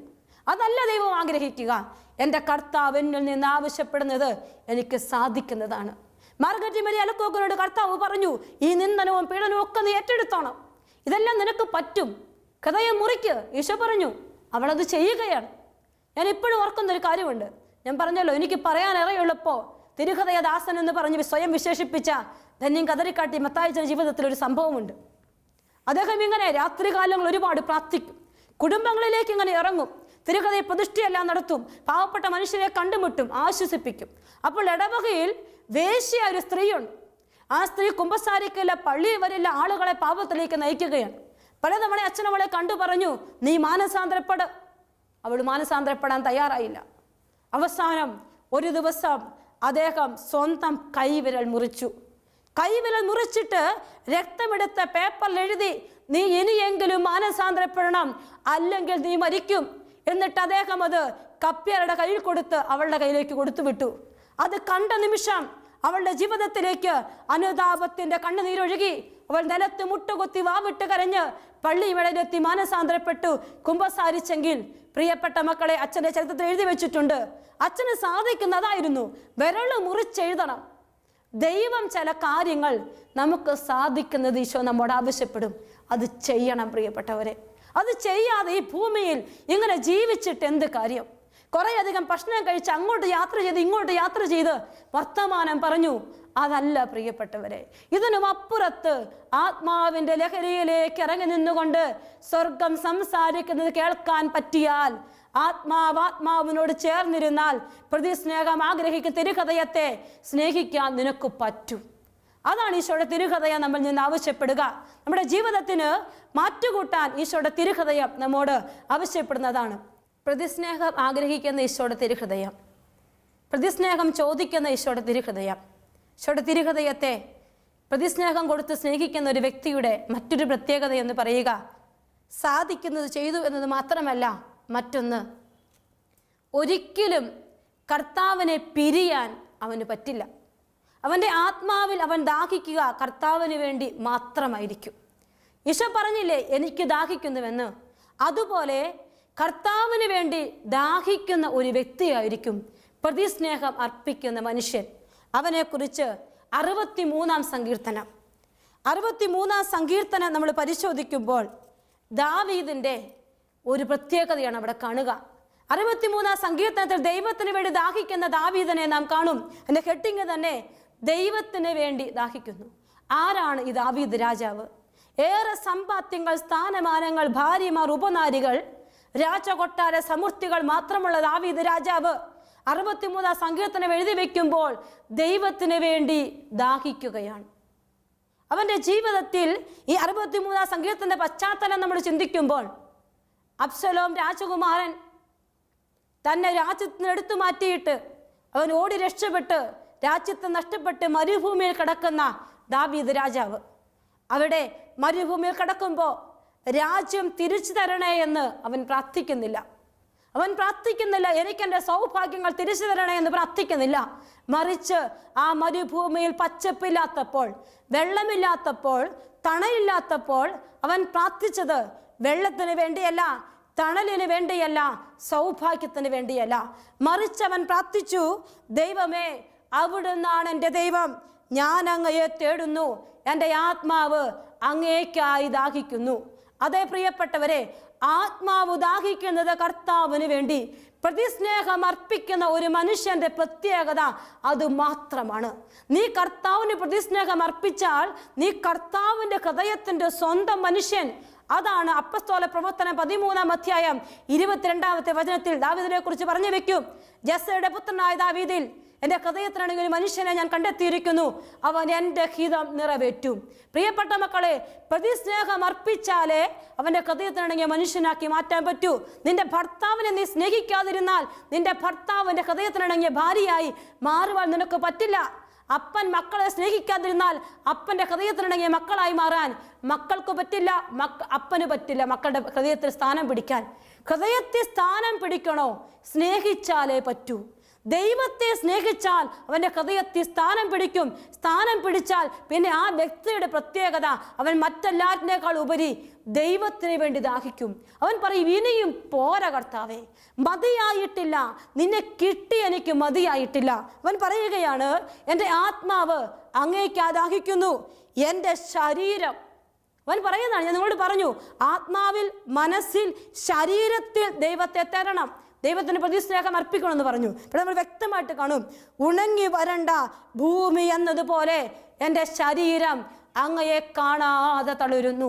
അതല്ല ദൈവം ആഗ്രഹിക്കുക. എന്റെ കർത്താവ് എന്നിൽ നിന്ന് ആവശ്യപ്പെടുന്നത് എനിക്ക് സാധിക്കുന്നതാണ്. മാർഗറ്റി മരി അലക്കോക്കനോട് കർത്താവ് പറഞ്ഞു ഈ നിന്ദനവും പീഡനവും ഒക്കെ നീ ഏറ്റെടുത്തോണം. ഇതെല്ലാം നിനക്ക് പറ്റും. ഹൃദയം മുറിക്ക് ഈശോ പറഞ്ഞു. അവളത് ചെയ്യുകയാണ്. ഞാൻ ഇപ്പോഴും ഓർക്കുന്ന ഒരു കാര്യമുണ്ട്. ഞാൻ പറഞ്ഞല്ലോ എനിക്ക് പറയാൻ ഇറയുള്ളപ്പോൾ തിരുഹൃദയദാസൻ എന്ന് പറഞ്ഞ് സ്വയം വിശേഷിപ്പിച്ച ധന്യം കതറിക്കാട്ടി മത്തായിച്ച ജീവിതത്തിൽ ഒരു സംഭവമുണ്ട്. അദ്ദേഹം ഇങ്ങനെ രാത്രികാലങ്ങൾ ഒരുപാട് പ്രാർത്ഥിക്കും. കുടുംബങ്ങളിലേക്ക് ഇങ്ങനെ ഇറങ്ങും. തിരുകഥയെ പ്രതിഷ്ഠയെല്ലാം നടത്തും. പാവപ്പെട്ട മനുഷ്യരെ കണ്ടുമുട്ടും ആശ്വസിപ്പിക്കും. അപ്പോൾ ഇടവകയിൽ വേശ്യ ഒരു സ്ത്രീയുണ്ട്. ആ സ്ത്രീ കുമ്പസാരിക്കല്ല പള്ളിയിൽ വരില്ല ആളുകളെ പാപത്തിലേക്ക് നയിക്കുകയാണ്. പലതവണ അച്ഛനവളെ കണ്ടു പറഞ്ഞു നീ മാനസാന്തരപ്പെട്. അവൾ മാനസാന്തരപ്പെടാൻ തയ്യാറായില്ല. അവസാനം ഒരു ദിവസം അദ്ദേഹം സ്വന്തം കൈവിരൽ മുറിച്ചു. കൈവിരൽ മുറിച്ചിട്ട് രക്തമെടുത്ത പേപ്പറിൽ എഴുതി നീ ഇനിയെങ്കിലും മാനസാന്തരപ്പെടണം അല്ലെങ്കിൽ നീ മരിക്കും. എന്നിട്ട് അദ്ദേഹം അത് കപ്പ്യരുടെ കയ്യിൽ കൊടുത്ത് അവളുടെ കയ്യിലേക്ക് കൊടുത്തു വിട്ടു അത് കണ്ട നിമിഷം അവളുടെ ജീവിതത്തിലേക്ക് അനുതാപത്തിന്റെ കണ്ണുനീരൊഴുകി അവൾ നിലത്ത് മുട്ടുകുത്തി വാവിട്ട് കരഞ്ഞ് പള്ളിയിടയിലെത്തി മാനസാന്തരപ്പെട്ടു. കുമ്പസാരിച്ചെങ്കിൽ പ്രിയപ്പെട്ട മക്കളെ അച്ഛന്റെ ചരിത്രത്തിൽ എഴുതി വെച്ചിട്ടുണ്ട്. അച്ഛന് സാധിക്കുന്നതായിരുന്നു. വിരൾ മുറിച്ചെഴുതണം. ദൈവം ചില കാര്യങ്ങൾ നമുക്ക് സാധിക്കുന്നത് ഈശോ നമ്മോട് ആവശ്യപ്പെടും. അത് ചെയ്യണം പ്രിയപ്പെട്ടവരെ. അത് ചെയ്യാതെ ഈ ഭൂമിയിൽ ഇങ്ങനെ ജീവിച്ചിട്ട് എന്ത് കാര്യം? കുറേയധികം ഭക്ഷണം കഴിച്ച് അങ്ങോട്ട് യാത്ര ചെയ്ത് ഇങ്ങോട്ട് യാത്ര ചെയ്ത് വർത്തമാനം പറഞ്ഞു. അതല്ല പ്രിയപ്പെട്ടവരെ ഇതിനും അപ്പുറത്ത് ആത്മാവിന്റെ ലഹരിയിലേക്ക് ഇറങ്ങി നിന്നുകൊണ്ട് സ്വർഗം സംസാരിക്കുന്നത് കേൾക്കാൻ പറ്റിയാൽ ആത്മാവ് ആത്മാവിനോട് ചേർന്നിരുന്നാൽ പ്രതിസ്നേഹം ആഗ്രഹിക്കുന്ന തിരുഹൃദയത്തെ സ്നേഹിക്കാൻ നിനക്ക് പറ്റും. അതാണ് ഈശോയുടെ തിരുഹൃദയം നമ്മൾ നിന്ന് ആവശ്യപ്പെടുക. നമ്മുടെ ജീവിതത്തിന് മാറ്റുകൂട്ടാൻ ഈശോയുടെ തിരുഹൃദയം നമ്മോട് ആവശ്യപ്പെടുന്നതാണ്. പ്രതിസ്നേഹം ആഗ്രഹിക്കുന്ന ഈശോയുടെ തിരുഹൃദയം. പ്രതിസ്നേഹം ചോദിക്കുന്ന ഈശോയുടെ തിരുഹൃദയം. ഈശോയുടെ തിരുഹൃദയത്തെ പ്രതിസ്നേഹം കൊടുത്ത് സ്നേഹിക്കുന്ന ഒരു വ്യക്തിയുടെ മറ്റൊരു പ്രത്യേകത എന്ന് പറയുക സാധിക്കുന്നത് ചെയ്തു എന്നത് മാത്രമല്ല മറ്റൊന്ന് ഒരിക്കലും കർത്താവിനെ പിരിയാൻ അവന് പറ്റില്ല. അവന്റെ ആത്മാവിൽ അവൻ ദാഹിക്കുക കർത്താവിന് വേണ്ടി മാത്രമായിരിക്കും. ഈശോ പറഞ്ഞില്ലേ എനിക്ക് ദാഹിക്കുന്നുവെന്ന്. അതുപോലെ കർത്താവിന് വേണ്ടി ദാഹിക്കുന്ന ഒരു വ്യക്തിയായിരിക്കും പ്രതിസ്നേഹം അർപ്പിക്കുന്ന മനുഷ്യൻ. അവനെക്കുറിച്ച് അറുപത്തി മൂന്നാം സങ്കീർത്തനം. അറുപത്തി മൂന്നാം സങ്കീർത്തനം നമ്മൾ പരിശോധിക്കുമ്പോൾ ദാവീദിന്റെ ഒരു പ്രത്യേകതയാണ് അവിടെ കാണുക. അറുപത്തിമൂന്നാം സങ്കീർത്തനത്തിൽ ദൈവത്തിന് വേണ്ടി ദാഹിക്കുന്ന ദാവീദനെ നാം കാണും. എന്റെ ഹെട്ടിങ് തന്നെ ദൈവത്തിന് വേണ്ടി ദാഹിക്കുന്നു. ആരാണ് ഈ ദാവീദ് രാജാവ്? ഏറെ സമ്പാദ്യങ്ങൾ സ്ഥാനമാനങ്ങൾ ഭാര്യമാർ ഉപനാരികൾ രാജകൊട്ടാര സമൃദ്ധികൾ മാത്രമുള്ള ദാവീദ് രാജാവ്. അറുപത്തിമൂന്നാം സങ്കീർത്തനം എഴുതി വെക്കുമ്പോൾ ദൈവത്തിന് വേണ്ടി ദാഹിക്കുകയാണ്. അവന്റെ ജീവിതത്തിൽ ഈ അറുപത്തിമൂന്നാം സങ്കീർത്തന്റെ പശ്ചാത്തലം നമ്മൾ ചിന്തിക്കുമ്പോൾ അബ്സലോം രാജകുമാരൻ തന്നെ രാജ്യത്തിന് എടുത്തു മാറ്റിയിട്ട് അവൻ ഓടി രക്ഷപ്പെട്ട് രാജ്യത്തെ നഷ്ടപ്പെട്ട് മരുഭൂമിയിൽ കിടക്കുന്ന ദാവീദ് രാജാവ്. അവിടെ മരുഭൂമിയിൽ കിടക്കുമ്പോൾ രാജ്യം തിരിച്ചു തരണേ എന്ന് അവൻ പ്രാർത്ഥിക്കുന്നില്ല. അവൻ പ്രാർത്ഥിക്കുന്നില്ല എനിക്ക് എന്റെ സൗഭാഗ്യങ്ങൾ തിരിച്ചു തരണേ എന്ന് പ്രാർത്ഥിക്കുന്നില്ല. മറിച്ച് ആ മരുഭൂമിയിൽ പച്ചപ്പില്ലാത്തപ്പോൾ വെള്ളമില്ലാത്തപ്പോൾ തണലില്ലാത്തപ്പോൾ അവൻ പ്രാർത്ഥിച്ചത് വെള്ളത്തിന് വേണ്ടിയല്ല തണലിന് വേണ്ടിയല്ല സൗഭാഗ്യത്തിന് വേണ്ടിയല്ല. മറിച്ച് അവൻ പ്രാർത്ഥിച്ചു ദൈവമേ അവിടുന്നാണ് എന്റെ ദൈവം. ഞാൻ അങ്ങയെ തേടുന്നു. എന്റെ ആത്മാവ് അങ്ങേക്കായി ദാഹിക്കുന്നു. അതേ പ്രിയപ്പെട്ടവരെ ആത്മാവ് ദാഹിക്കുന്നത് കർത്താവിന് വേണ്ടി പ്രതിസ്നേഹം അർപ്പിക്കുന്ന ഒരു മനുഷ്യന്റെ പ്രത്യേകത അത് മാത്രമാണ്. നീ കർത്താവിന് പ്രതിസ്നേഹം അർപ്പിച്ചാൽ നീ കർത്താവിന്റെ ഹൃദയത്തിന്റെ സ്വന്തം മനുഷ്യൻ. അതാണ് അപ്പസ്തോല പ്രവർത്തനം പതിമൂന്നാം അധ്യായം ഇരുപത്തിരണ്ടാമത്തെ വചനത്തിൽ ദാവിദിനെ കുറിച്ച് പറഞ്ഞു വെക്കും ജസ്സയുടെ പുത്രനായ ദാവീദിൽ എന്റെ ഹൃദയത്തിലാണെങ്കിൽ മനുഷ്യനെ ഞാൻ കണ്ടെത്തിയിരിക്കുന്നു. അവൻ എന്റെ ഹിതം നിറവേറ്റും. പ്രിയപ്പെട്ട മക്കളെ പ്രതിസ്നേഹം അർപ്പിച്ചാലേ അവന്റെ ഹൃദയത്തിനാണെങ്കിൽ മനുഷ്യനാക്കി മാറ്റാൻ പറ്റൂ. നിന്റെ ഭർത്താവിനെ നീ സ്നേഹിക്കാതിരുന്നാൽ നിന്റെ ഭർത്താവിന്റെ ഹൃദയത്തിനാണെങ്കിൽ ഭാര്യയായി മാറുവാൻ നിനക്ക് പറ്റില്ല. അപ്പൻ മക്കളെ സ്നേഹിക്കാതിരുന്നാൽ അപ്പന്റെ ഹൃദയത്തിനിണങ്ങിയ മക്കളായി മാറാൻ മക്കൾക്ക് പറ്റില്ല മക്ക അപ്പന് പറ്റില്ല മക്കളുടെ ഹൃദയത്തിൽ സ്ഥാനം പിടിക്കാൻ. ഹൃദയത്തിൽ സ്ഥാനം പിടിക്കണോ? സ്നേഹിച്ചാലേ പറ്റൂ. ദൈവത്തെ സ്നേഹിച്ചാൽ അവന്റെ ഹൃദയത്തിൽ സ്ഥാനം പിടിക്കും. സ്ഥാനം പിടിച്ചാൽ പിന്നെ ആ വ്യക്തിയുടെ പ്രത്യേകത അവൻ മറ്റെല്ലാറ്റിനേക്കാൾ ഉപരി ദൈവത്തിന് വേണ്ടി ദാഹിക്കും. അവൻ പറയും ഇനിയും പോര കർത്താവേ. മതിയായിട്ടില്ല. നിന്നെ കിട്ടി എനിക്ക് മതിയായിട്ടില്ല. അവൻ പറയുകയാണ് എന്റെ ആത്മാവ് അങ്ങേക്ക് ദാഹിക്കുന്നു എന്റെ ശരീരം. അവൻ പറയുന്നതാണ് ഞാൻ നിങ്ങളോട് പറഞ്ഞു ആത്മാവിൽ മനസ്സിൽ ശരീരത്തിൽ ദൈവത്തെ തരണം. ദൈവത്തിന് പ്രതിസ്നേഹം അർപ്പിക്കണമെന്ന് പറഞ്ഞു. ഇവിടെ നമ്മൾ വ്യക്തമായിട്ട് കാണും. ഉണങ്ങി വരണ്ട ഭൂമി എന്നതുപോലെ എന്റെ ശരീരം അങ്ങയെ കാണാതെ തളരുന്നു.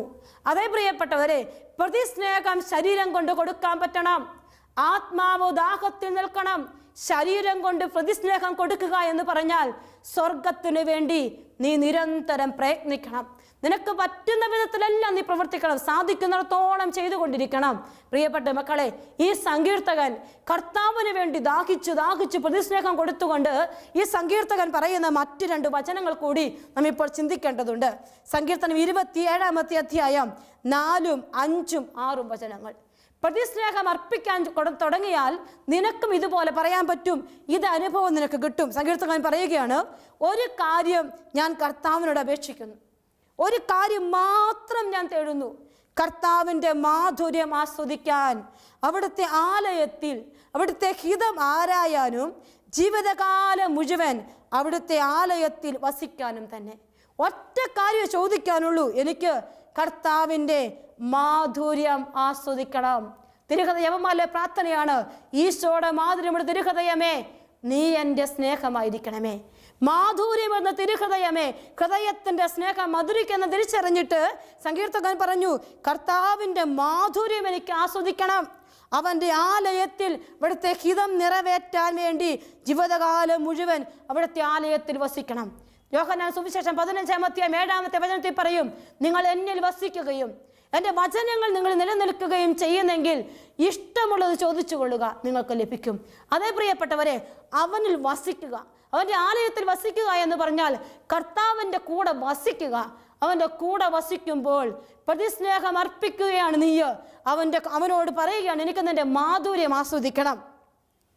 അതേ പ്രിയപ്പെട്ടവരെ പ്രതിസ്നേഹം ശരീരം കൊണ്ട് കൊടുക്കാൻ പറ്റണം. ആത്മാവ് ദാഹത്തിൽ നിൽക്കണം. ശരീരം കൊണ്ട് പ്രതിസ്നേഹം കൊടുക്കുക എന്ന് പറഞ്ഞാൽ സ്വർഗത്തിനു വേണ്ടി നീ നിരന്തരം പ്രയത്നിക്കണം. നിനക്ക് പറ്റുന്ന വിധത്തിലെല്ലാം നീ പ്രവർത്തിക്കണം സാധിക്കുന്നിടത്തോളം ചെയ്തുകൊണ്ടിരിക്കണം. പ്രിയപ്പെട്ട മക്കളെ ഈ സങ്കീർത്തകൻ കർത്താവിന് വേണ്ടി ദാഹിച്ചു ദാഹിച്ചു പ്രതിസ്നേഹം കൊടുത്തുകൊണ്ട് ഈ സങ്കീർത്തകൻ പറയുന്ന മറ്റു രണ്ട് വചനങ്ങൾ കൂടി നാം ഇപ്പോൾ ചിന്തിക്കേണ്ടതുണ്ട്. സങ്കീർത്തനം ഇരുപത്തിയേഴാമത്തെ അധ്യായം നാലും അഞ്ചും ആറും വചനങ്ങൾ. പ്രതിസ്നേഹം അർപ്പിക്കാൻ തുടങ്ങിയാൽ നിനക്കും ഇതുപോലെ പറയാൻ പറ്റും. ഇത് അനുഭവം നിനക്ക് കിട്ടും. സങ്കീർത്തകൻ പറയുകയാണ് ഒരു കാര്യം ഞാൻ കർത്താവിനോട് അപേക്ഷിക്കുന്നു. ഒരു കാര്യം മാത്രം ഞാൻ തേടുന്നു. കർത്താവിന്റെ മാധുര്യം ആസ്വദിക്കാൻ അവിടുത്തെ ആലയത്തിൽ അവിടുത്തെ ഹിതം ആരായാനും ജീവിതകാലം മുഴുവൻ അവിടുത്തെ ആലയത്തിൽ വസിക്കാനും തന്നെ. ഒറ്റ കാര്യം ചോദിക്കാനുള്ളൂ. എനിക്ക് കർത്താവിന്റെ മാധുര്യം ആസ്വദിക്കണം. തിരുഹൃദയവന്മാരുടെ പ്രാർത്ഥനയാണ്. ഈശോയുടെ മാധുര്യമുള്ള തിരുഹൃദയമേ. നീ എന്റെ സ്നേഹമായിരിക്കണമേ. മാധുര്യം എന്ന തിരുഹൃദയമേ ഹൃദയത്തിന്റെ സ്നേഹം മധുരിക്കെന്ന് തിരിച്ചറിഞ്ഞിട്ട് സങ്കീർത്തകൻ പറഞ്ഞു കർത്താവിന്റെ മാധുര്യം എനിക്ക് ആസ്വദിക്കണം. അവന്റെ ആലയത്തിൽ ഇവിടുത്തെ ഹിതം നിറവേറ്റാൻ വേണ്ടി ജീവിതകാലം മുഴുവൻ അവിടുത്തെ ആലയത്തിൽ വസിക്കണം. യോഹനാൻ സുവിശേഷം പതിനഞ്ചാമത്തെയും ഏഴാമത്തെ വചനത്തിൽ പറയും നിങ്ങൾ എന്നിൽ വസിക്കുകയും എന്റെ വചനങ്ങൾ നിങ്ങൾ നിലനിൽക്കുകയും ചെയ്യുന്നെങ്കിൽ ഇഷ്ടമുള്ളത് ചോദിച്ചു കൊള്ളുക നിങ്ങൾക്ക് ലഭിക്കും. അതേ പ്രിയപ്പെട്ടവരെ അവനിൽ വസിക്കുക അവന്റെ ആലയത്തിൽ വസിക്കുക എന്ന് പറഞ്ഞാൽ കർത്താവിന്റെ കൂടെ വസിക്കുക. അവന്റെ കൂടെ വസിക്കുമ്പോൾ പ്രതിസ്നേഹം അർപ്പിക്കുകയാണ് നീ. അവന്റെ അവനോട് പറയുകയാണ് എനിക്ക് നിന്റെ മാധുര്യം ആസ്വദിക്കണം.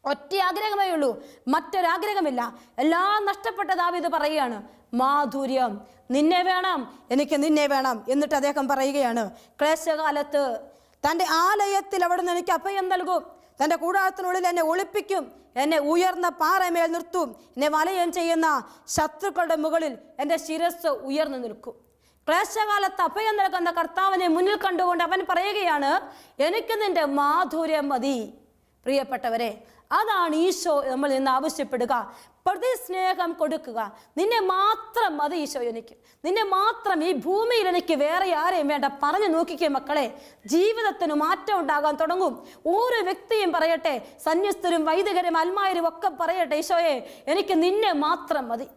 ഒറ്റ ആഗ്രഹമേ ഉള്ളൂ. മറ്റൊരാഗ്രഹമില്ല. എല്ലാം നഷ്ടപ്പെട്ട ദാവിത് പറയുകയാണ് മാധുര്യം നിന്നെ വേണം എനിക്ക് നിന്നെ വേണം എന്നിട്ട് അദ്ദേഹം പറയുകയാണ് ക്ലേശകാലത്ത് തന്റെ ആലയത്തിൽ അവിടെ നിന്ന് എനിക്ക് അഭയം നൽകും. തന്റെ കൂടാരത്തിനുള്ളിൽ എന്നെ ഒളിപ്പിക്കും. എന്നെ ഉയർന്ന പാറമേൽ നിർത്തും. എന്നെ വലയം ചെയ്യുന്ന ശത്രുക്കളുടെ മുകളിൽ എന്റെ ശിരസ് ഉയർന്നു നിൽക്കും. ക്ലേശകാലത്ത് അഭയം നൽകുന്ന കർത്താവിനെ മുന്നിൽ കണ്ടുകൊണ്ട് അവൻ പറയുകയാണ് എനിക്ക് നിന്റെ മാധുര്യം മതി പ്രിയപ്പെട്ടവരെ അതാണ് ഈശോ നമ്മൾ നിന്ന് ആവശ്യപ്പെടുക. പ്രതിസ്നേഹം കൊടുക്കുക. നിന്നെ മാത്രം മതി ഈശോ എനിക്ക്. നിന്നെ മാത്രം ഈ ഭൂമിയിൽ എനിക്ക് വേറെ ആരെയും വേണ്ട. പറഞ്ഞു നോക്കിക്കേ മക്കളെ. ജീവിതത്തിന് മാറ്റം ഉണ്ടാകാൻ തുടങ്ങും. ഓരോ വ്യക്തിയും പറയട്ടെ. സന്യസ്തരും വൈദികരും അൽമായരും ഒക്കെ പറയട്ടെ ഈശോയെ. എനിക്ക് നിന്നെ മാത്രം മതി.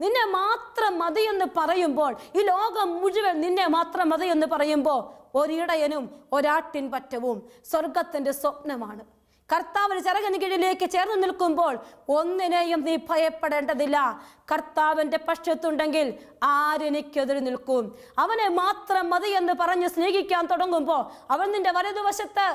നിന്നെ മാത്രം മതി എന്ന് പറയുമ്പോൾ ഈ ലോകം മുഴുവൻ നിന്നെ മാത്രം മതി എന്ന് പറയുമ്പോൾ ഒരിടയനും ഒരാട്ടിൻ പറ്റവും സ്വർഗത്തിന്റെ സ്വപ്നമാണ്. കർത്താവിന് ചിറകിന് കീഴിലേക്ക് ചേർന്ന് നിൽക്കുമ്പോൾ ഒന്നിനെയും നീ ഭയപ്പെടേണ്ടതില്ല. കർത്താവിന്റെ പക്ഷത്തുണ്ടെങ്കിൽ ആരെനിക്കെതിരെ നിൽക്കും. അവനെ മാത്രം മതി എന്ന് പറഞ്ഞ് സ്നേഹിക്കാൻ തുടങ്ങുമ്പോൾ അവൻ നിന്റെ വലതുവശത്ത്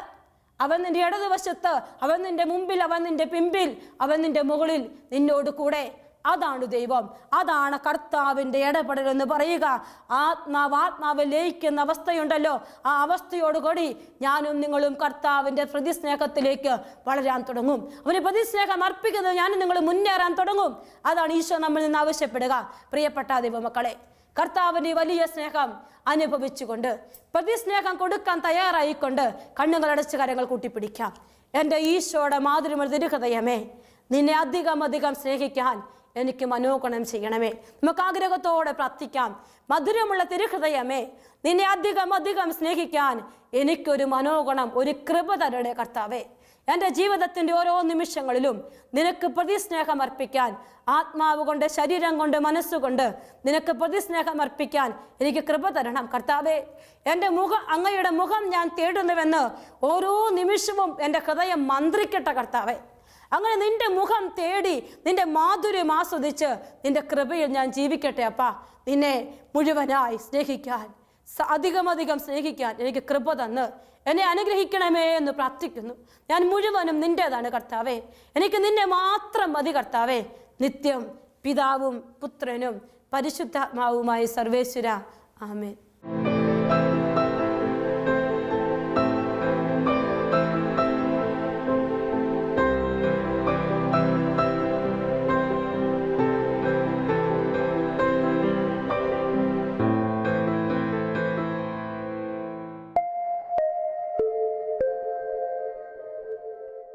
അവൻ നിന്റെ ഇടതുവശത്ത് അവൻ നിന്റെ മുമ്പിൽ അവൻ നിന്റെ പിമ്പിൽ അവൻ നിന്റെ മുകളിൽ നിന്നോട് കൂടെ അതാണ് ദൈവം. അതാണ് കർത്താവിന്റെ ഇടപെടൽ എന്ന് പറയുക. ആത്മാവ് ആത്മാവ് ലയിക്കുന്ന അവസ്ഥയുണ്ടല്ലോ. ആ അവസ്ഥയോടുകൂടി ഞാനും നിങ്ങളും കർത്താവിന്റെ പ്രതിസ്നേഹത്തിലേക്ക് വളരാൻ തുടങ്ങും. അവന് പ്രതിസ്നേഹം അർപ്പിക്കുന്നത് ഞാനും നിങ്ങൾ മുന്നേറാൻ തുടങ്ങും. അതാണ് ഈശോ നമ്മളിൽ നിന്ന് ആവശ്യപ്പെടുക. പ്രിയപ്പെട്ട ദൈവമക്കളെ കർത്താവിന്റെ വലിയ സ്നേഹം അനുഭവിച്ചുകൊണ്ട് പ്രതിസ്നേഹം കൊടുക്കാൻ തയ്യാറായിക്കൊണ്ട് കണ്ണുകളടച്ച് കരങ്ങൾ കൂട്ടിപ്പിടിക്കാം. എന്റെ ഈശോയുടെ മാതൃമൃതിരുഹൃദയമേ നിന്നെ അധികം അധികം സ്നേഹിക്കാൻ എനിക്ക് മനോഗണം ചെയ്യണമേ. നമുക്ക് ആഗ്രഹത്തോടെ പ്രാർത്ഥിക്കാം. മധുരമുള്ള തിരുഹൃദയമേ നിന്നെ അധികം അധികം സ്നേഹിക്കാൻ എനിക്കൊരു മനോഗണം ഒരു കൃപ തരണേ കർത്താവേ. എന്റെ ജീവിതത്തിന്റെ ഓരോ നിമിഷങ്ങളിലും നിനക്ക് പ്രതിസ്നേഹം അർപ്പിക്കാൻ ആത്മാവ് കൊണ്ട് ശരീരം കൊണ്ട് മനസ്സുകൊണ്ട് നിനക്ക് പ്രതിസ്നേഹം അർപ്പിക്കാൻ എനിക്ക് കൃപ തരണം കർത്താവേ. എന്റെ മുഖം അങ്ങയുടെ മുഖം ഞാൻ തേടുന്നുവെന്ന് ഓരോ നിമിഷവും എന്റെ ഹൃദയം മന്ത്രിക്കട്ടെ കർത്താവേ. അങ്ങനെ നിന്റെ മുഖം തേടി നിന്റെ മാധുര്യം ആസ്വദിച്ച് നിന്റെ കൃപയിൽ ഞാൻ ജീവിക്കട്ടെ അപ്പാ. നിന്നെ മുഴുവനായി സ്നേഹിക്കാൻ അധികമധികം സ്നേഹിക്കാൻ എനിക്ക് കൃപ തന്ന്. എന്നെ അനുഗ്രഹിക്കണമേ എന്ന് പ്രാർത്ഥിക്കുന്നു. ഞാൻ മുഴുവനും നിന്റേതാണ് കർത്താവേ. എനിക്ക് നിന്നെ മാത്രം മതി കർത്താവേ. നിത്യം പിതാവും പുത്രനും പരിശുദ്ധാത്മാവുമായി സർവേശ്വര. ആമേൻ.